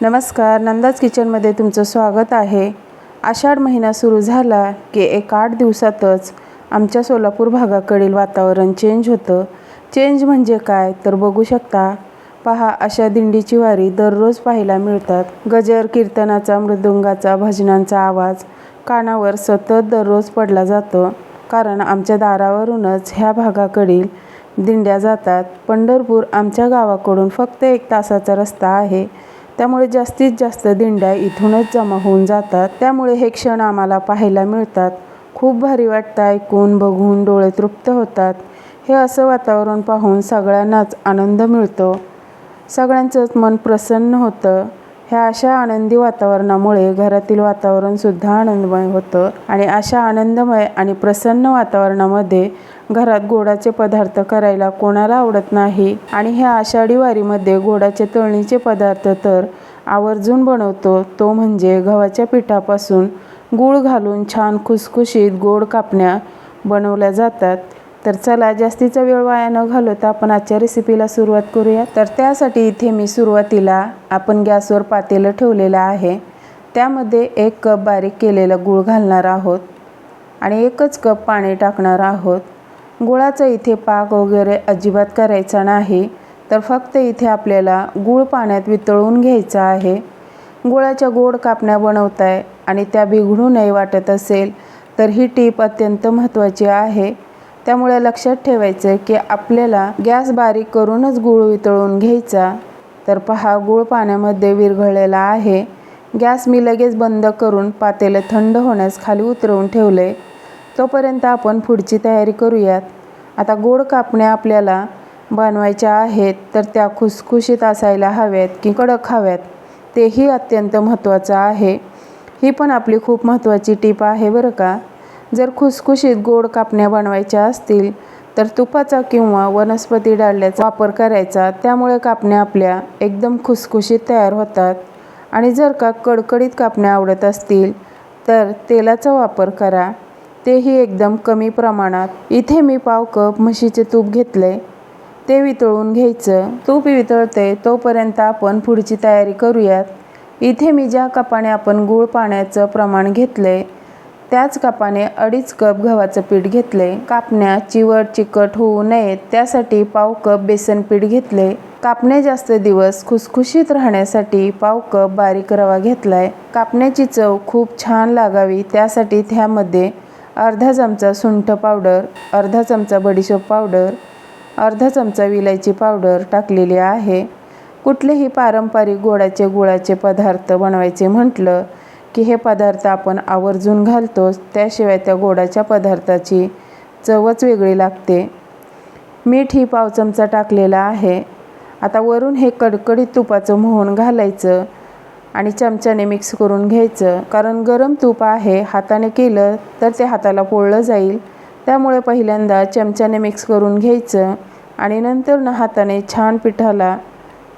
नमस्कार नंदाज किचनमध्ये तुमचं स्वागत आहे. आषाढ महिना सुरू झाला की एक आठ दिवसातच आमच्या सोलापूर भागाकडील वातावरण चेंज होतं. चेंज म्हणजे काय तर बघू शकता. पहा अशा दिंडीची वारी दररोज पाहायला मिळतात. गजर कीर्तनाचा मृदुंगाचा भजनांचा आवाज कानावर सतत दररोज पडला जातो. कारण आमच्या दारावरूनच ह्या भागाकडील दिंड्या जातात. पंढरपूर आमच्या गावाकडून फक्त एक तासाचा रस्ता आहे. त्यामुळे जास्तीत जास्त दिंड्या इथूनच जमा होऊन जातात. त्यामुळे हे क्षण आम्हाला पाहायला मिळतात. खूप भारी वाटतं ऐकून बघून डोळे तृप्त होतात. हे असं वातावरण पाहून सगळ्यांनाच आनंद मिळतो. सगळ्यांचंच मन प्रसन्न होतं. ह्या अशा आनंदी वातावरणामुळे घरातील वातावरणसुद्धा आनंदमय होतं आणि अशा आनंदमय आणि प्रसन्न वातावरणामध्ये घरात गोडाचे पदार्थ करायला कोणाला आवडत नाही. आणि ह्या आषाढी वारीमध्ये गोडाचे तळणीचे पदार्थ तर आवर्जून बनवतो. तो म्हणजे गव्हाच्या पिठापासून गूळ घालून छान खुसखुशीत गोड कापण्या बनवल्या जातात. तर चला जास्तीचा वेळ वाया न घालवता आपण आजच्या रेसिपीला सुरुवात करूया. तर त्यासाठी इथे मी सुरुवातीला आपण गॅसवर पातेलं ठेवलेलं आहे. त्यामध्ये एक कप बारीक केलेलं गूळ घालणार आहोत आणि एकच कप पाणी टाकणार आहोत. गुळाचा इथे पाक वगैरे अजिबात करायचा नाही तर फक्त इथे आपल्याला गूळ पाण्यात वितळून घ्यायचा आहे. गुळाच्या गोड कापण्या बनवताय आणि त्या बिघडू नये वाटत असेल तर ही टीप अत्यंत महत्त्वाची आहे. त्यामुळे लक्षात ठेवायचं की आपल्याला गॅस बारीक करूनच गूळ वितळून घ्यायचा. तर पहा गूळ पाण्यामध्ये विरघळलेला आहे. गॅस मी लगेच बंद करून पातेलं थंड होण्यास खाली उतरवून ठेवले तोपर्यंत आपण पुढची तयारी करूयात. आता गोड कापण्या आपल्याला बनवायच्या आहेत तर त्या खुसखुशीत असायला हव्यात की कडक हव्यात. तेही अत्यंत महत्त्वाचं आहे. ही पण आपली खूप महत्त्वाची टीप आहे बरं का. जर खुसखुशीत गोड कापण्या बनवायच्या असतील तर तुपाचा किंवा वनस्पती डाळल्याचा वापर करायचा. त्यामुळे कापण्या आपल्या एकदम खुसखुशीत तयार होतात. आणि जर का कडकडीत कापण्या आवडत असतील तर तेलाचा वापर करा. तेही एकदम कमी प्रमाणात. इथे मी पाव कप म्हशीचे तूप घेतले. ते वितळून घ्यायचं. तूप वितळते तोपर्यंत आपण पुढची तयारी करूयात. इथे मी ज्या कपाने आपण गूळ पाण्याचं प्रमाण घेतले त्याच कपाने अडीच कप गव्हाचं पीठ घेतले. कापण्या चिवट चिकट होऊ नयेत त्यासाठी पाव कप बेसन पीठ घेतले. कापणे जास्त दिवस खुसखुशीत राहण्यासाठी पाव कप बारीक रवा घेतलाय. कापण्याची चव खूप छान लागावी त्यासाठी त्यामध्ये अर्धा चमचा सुंठ पावडर अर्धा चमचा बडीशोप पावडर अर्धा चमचा विलायची पावडर टाकलेली आहे. कुठलेही पारंपरिक गोडाचे गुळाचे पदार्थ बनवायचे म्हटलं की हे पदार्थ आपण आवर्जून घालतोच त्याशिवाय त्या गोडाच्या पदार्थाची चवच वेगळी लागते. मीठ ही पाव चमचा टाकलेला आहे. आता वरून हे कडकडीत तुपाचं मोहन घालायचं. आणि चमच्याने मिक्स करून घ्यायचं. कारण गरम तूप आहे हाताने केलं तर ते हाताला पोळलं जाईल. त्यामुळे पहिल्यांदा चमच्याने मिक्स करून घ्यायचं आणि नंतर ना हाताने छान पिठाला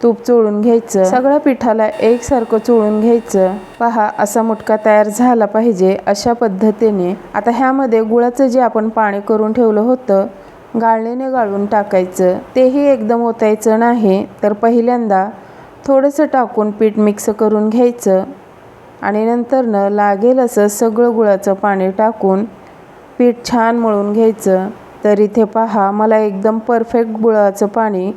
तूप चोळून घ्यायचं. सगळ्या पिठाला एकसारखं चोळून घ्यायचं. पहा असा मुटका तयार झाला पाहिजे अशा पद्धतीने. आता ह्यामध्ये गुळाचं जे आपण पाणी करून ठेवलं होतं गाळणीने गाळून टाकायचं. तेही एकदम ओतायचं नाही तर पहिल्यांदा थोडंसं टाकून पीठ मिक्स करून घ्यायचं आणि नंतरनं लागेल असं सगळं गुळाचं पाणी टाकून पीठ छान मळून घ्यायचं. तर इथे पहा मला एकदम परफेक्ट गुळाचं पाणी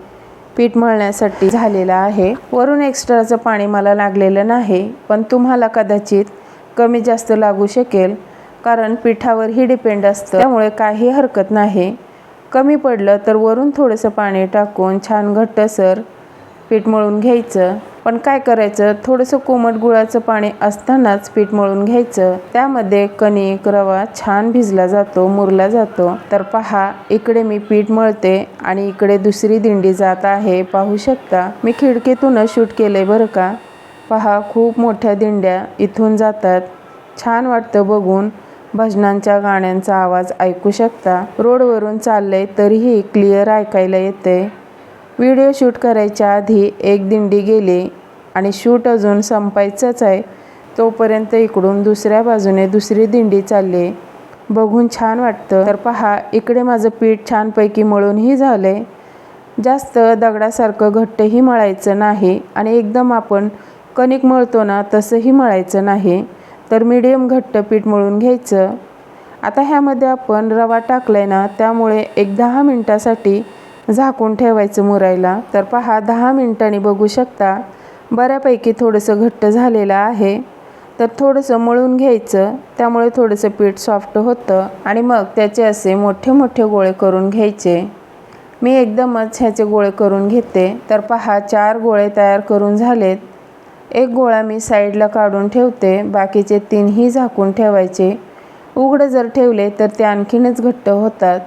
पीठ मळण्यासाठी झालेलं आहे. वरून एक्स्ट्राचं पाणी मला लागलेलं नाही पण तुम्हाला कदाचित कमी जास्त लागू शकेल कारण पिठावरही डिपेंड असतं. त्यामुळे काही हरकत नाही. कमी पडलं तर वरून थोडंसं पाणी टाकून छान घट्टसर पीठ मळून घ्यायचं. पण काय करायचं? थोडंसं कोमट गुळाचं पाणी असतानाच पीठ मळून घ्यायचं. त्यामध्ये कणिक रवा छान भिजला जातो मुरला जातो. तर पहा इकडे मी पीठ मळते आणि इकडे दुसरी दिंडी जात आहे. पाहू शकता? मी खिडकीतूनच शूट केलंय बरं का? पहा खूप मोठ्या दिंड्या इथून जातात. छान वाटतं बघून. भजनांच्या गाण्यांचा आवाज ऐकू शकता. रोडवरून चाललंय तरीही क्लिअर ऐकायला येते व्हिडिओ शूट करायच्या आधी एक दिंडी गेली आणि शूट अजून संपायचंच आहे. तोपर्यंत इकडून दुसऱ्या बाजूने दुसरी दिंडी चालली. बघून छान वाटतं. तर पहा इकडे माझं पीठ छानपैकी मळूनही झालं जास्त दगडासारखं घट्टही मळायचं नाही आणि एकदम आपण कणिक मळतो ना तसंही मळायचं नाही. तर मीडियम घट्ट पीठ मळून घ्यायचं. आता ह्यामध्ये आपण रवा टाकलाय ना त्यामुळे एक दहा मिनटासाठी झाकून ठेवायचं मुरायला. तर पहा दहा मिनिटांनी बघू शकता बऱ्यापैकी थोडंसं घट्ट झालेलं आहे. तर थोडंसं मळून घ्यायचं त्यामुळे थोडंसं पीठ सॉफ्ट होतं आणि मग त्याचे असे मोठे मोठे गोळे करून घ्यायचे. मी एकदमच ह्याचे गोळे करून घेते. तर पहा चार गोळे तयार करून झालेत. एक गोळा मी साईडला काढून ठेवते. बाकीचे तीनही झाकून ठेवायचे. उघडं जर ठेवले तर ते आणखीनच घट्ट होतात.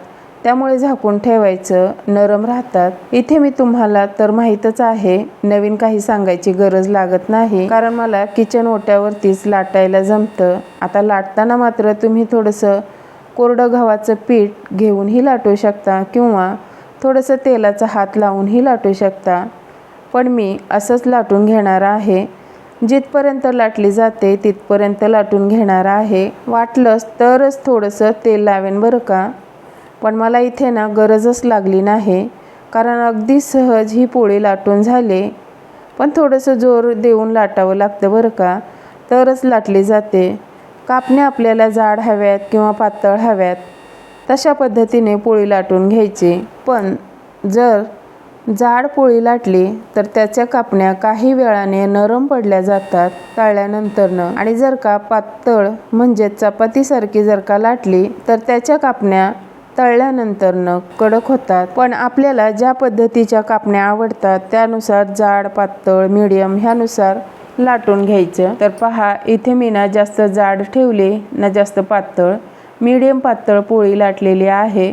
त्यामुळे झाकून ठेवायचं. नरम राहतात. इथे मी तुम्हाला तर माहीतच आहे नवीन काही सांगायची गरज लागत नाही. कारण मला किचन ओट्यावरतीच लाटायला जमतं. आता लाटताना मात्र तुम्ही थोडंसं कोरडं गव्हाचं पीठ घेऊनही लाटू शकता किंवा थोडंसं तेलाचा हात लावूनही लाटू शकता. पण मी असंच लाटून घेणार आहे. जिथपर्यंत लाटली जाते तिथपर्यंत लाटून घेणार आहे. वाटलंच तरच थोडंसं तेल लावेन बरं का? पण मला इथे ना गरजच लागली नाही कारण अगदी सहज ही पोळी लाटून झाले. पण थोडंसं जोर देऊन लाटावं लागतं बरं का? तरच लाटली जाते. कापण्या आपल्याला जाड हव्यात किंवा पातळ हव्यात तशा पद्धतीने पोळी लाटून घ्यायची. पण जर जाड पोळी लाटली तर त्याच्या कापण्या काही वेळाने नरम पडल्या जातात तळल्यानंतरनं आणि जर का पातळ म्हणजे चपातीसारखी जर का लाटली तर त्याच्या कापण्या तळल्यानंतरनं कडक होतात. पण आपल्याला ज्या पद्धतीच्या कापण्या आवडतात त्यानुसार जाड पातळ मीडियम ह्यानुसार लाटून घ्यायचं. तर पहा इथे मी ना जास्त जाड ठेवले ना जास्त पातळ. मीडियम पातळ पोळी लाटलेली आहे.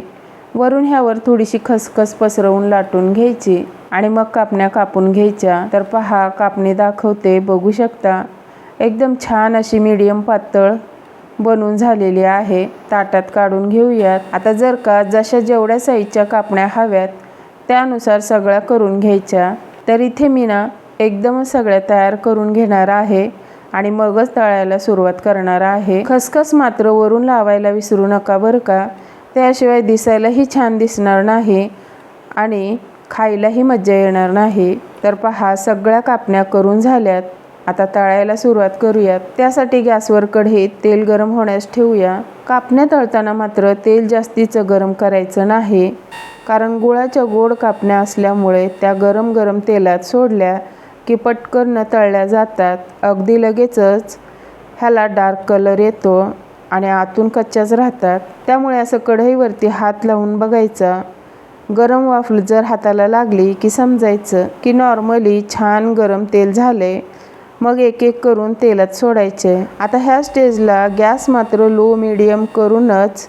वरून ह्यावर थोडीशी खसखस पसरवून लाटून घ्यायची आणि मग कापण्या कापून घ्यायच्या. तर पहा कापणी दाखवते बघू शकता. एकदम छान अशी मीडियम पातळ बनवून झालेली आहे. ताटात काढून घेऊयात. आता जर का जशा जेवढ्या साईजच्या कापण्या हव्यात त्यानुसार सगळ्या करून घ्यायच्या. तर इथे मी ना एकदमच सगळ्या तयार करून घेणार आहे आणि मगच तळायला सुरुवात करणार आहे. खसखस मात्र वरून लावायला विसरू नका बरं का? त्याशिवाय दिसायलाही छान दिसणार नाही आणि खायलाही मज्जा येणार नाही. तर पहा सगळ्या कापण्या करून झाल्यात. आता तळायला सुरुवात करूयात त्यासाठी गॅसवर कढईत तेल गरम होण्यास ठेवूया. कापण्या तळताना मात्र तेल जास्तीचं गरम करायचं नाही. कारण गुळाच्या गोड कापण्या असल्यामुळे त्या गरम गरम तेलात सोडल्या की पटकन तळल्या जातात. अगदी लगेचच ह्याला डार्क कलर येतो आणि आतून कच्च्याच राहतात. त्यामुळे असं कढईवरती हात लावून बघायचा. गरम वाफल जर हाताला लागली की समजायचं की नॉर्मली छान गरम तेल झाले मग एक एक करून तेलात सोडायचे. आता ह्या स्टेजला गॅस मात्र लो मिडियम करूनच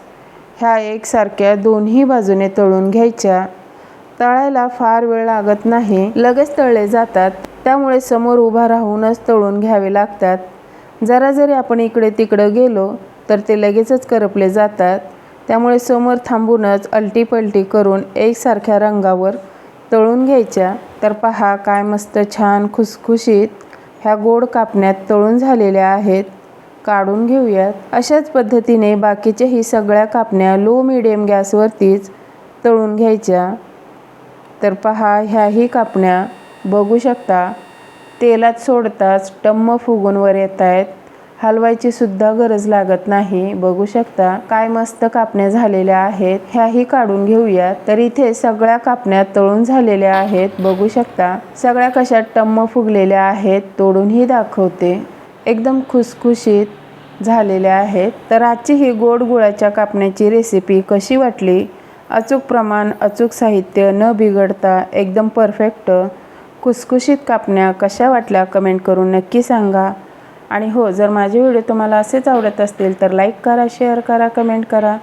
ह्या एकसारख्या दोन्ही बाजूने तळून घ्यायच्या. तळायला फार वेळ लागत नाही. लगेच तळले जातात. त्यामुळे समोर उभा राहूनच तळून घ्यावे लागतात. जरा जरी आपण इकडे तिकडं गेलो तर ते लगेचच करपले जातात. त्यामुळे समोर थांबूनच अलटीपलटी करून एकसारख्या रंगावर तळून घ्यायच्या. तर पहा काय मस्त छान खुसखुशीत ह्या गोड कापण्यात तळून झालेल्या आहेत. काढून घेऊयात. अशाच पद्धतीने बाकीच्याही सगळ्या कापण्या लो मिडियम गॅसवरतीच तळून घ्यायच्या. तर पहा ह्याही कापण्या बघू शकता. तेलात सोडताच टम्म फुगून वर येत आहेत हलवायची सुद्धा गरज लागत नाही. बघू शकता काय मस्त कापण्या झालेल्या आहेत. ह्याही काढून घेऊया. तर इथे सगळ्या कापण्या तळून झालेल्या आहेत. बघू शकता सगळ्या कशा टम्म फुगलेल्या आहेत. तोडूनही दाखवते. एकदम खुसखुशीत झालेल्या आहेत. तर आजची ही गोड गुळाच्या कापण्याची रेसिपी कशी वाटली? अचूक प्रमाण अचूक साहित्य न बिघडता एकदम परफेक्ट खुसखुशीत कापण्या कशा वाटल्या? कमेंट करून नक्की सांगा. आणि हो जर माझे व्हिडिओ तुम्हाला असेच आवडत असतील तर लाईक करा शेअर करा कमेंट करा.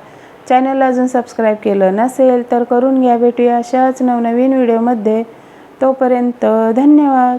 चॅनलला अजून सबस्क्राईब केलं नसेल तर करून घ्या भेटूया अशाच नवनवीन व्हिडिओमध्ये तोपर्यंत धन्यवाद.